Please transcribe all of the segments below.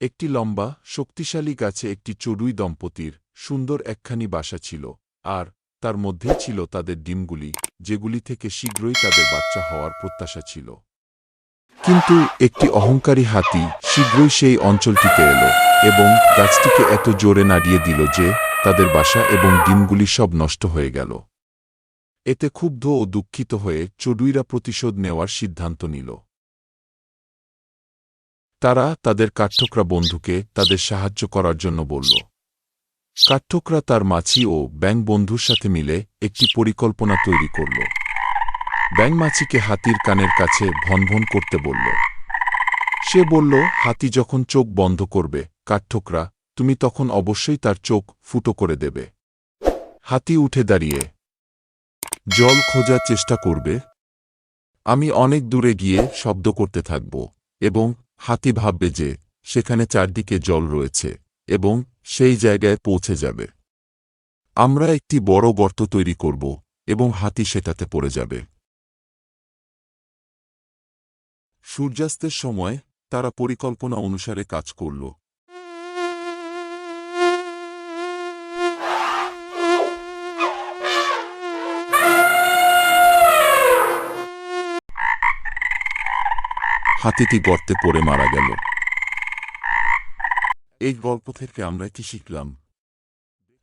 একটি লম্বা, শক্তিশালী গাছে একটি চড়ুই দম্পতির সুন্দর একখানি বাসা ছিল, আর তার মধ্যে ছিল তাদের ডিমগুলি, যেগুলি থেকে শীঘ্রই তাদের বাচ্চা হওয়ার প্রত্যাশা ছিল। কিন্তু একটি অহংকারী হাতি শীঘ্রই সেই অঞ্চলটিতে এলো এবং গাছটিকে এত জোরে নাড়িয়ে দিল যে তাদের বাসা এবং ডিমগুলি সব নষ্ট হয়ে গেল। এতে ক্ষুব্ধ ও দুঃখিত হয়ে চড়ুইরা প্রতিশোধ নেওয়ার সিদ্ধান্ত নিল। তারা তাদের কাঠঠোকরা বন্ধুকে তাদের সাহায্য করার জন্য বলল, কাঠঠোকরা তার মাছি ও ব্যাং বন্ধুর সাথে মিলে একটি পরিকল্পনা তৈরি করল। ব্যাং মাছিকে হাতির কানের কাছে ভনভন করতে বলল। সে বলল, হাতি যখন চোখ বন্ধ করবে, কাঠঠোকরা, তুমি তখন অবশ্যই তার চোখ ফুটো করে দেবে। হাতি উঠে দাঁড়িয়ে, জল খোঁজার চেষ্টা করবে। আমি অনেক দূরে গিয়ে শব্দ করতে থাকব এবং হাতি ভাববে যে, সেখানে চারদিকে জল রয়েছে এবং সেই জায়গায় পৌঁছে যাবে। আমরা একটি বড় গর্ত তৈরি করব এবং হাতি সেটাতে পড়ে যাবে। সূর্যাস্তের সময় তারা পরিকল্পনা অনুসারে কাজ করল। হাতিটি গর্তে পড়ে মারা গেল। এই গল্প থেকে আমরা কি শিখলাম?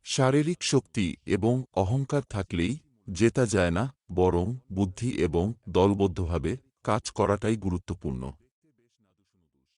শারীরিক শক্তি এবং অহংকার থাকলেই জেতা যায় না, বরং বুদ্ধি এবং দলবদ্ধভাবে কাজ করাটাই গুরুত্বপূর্ণ।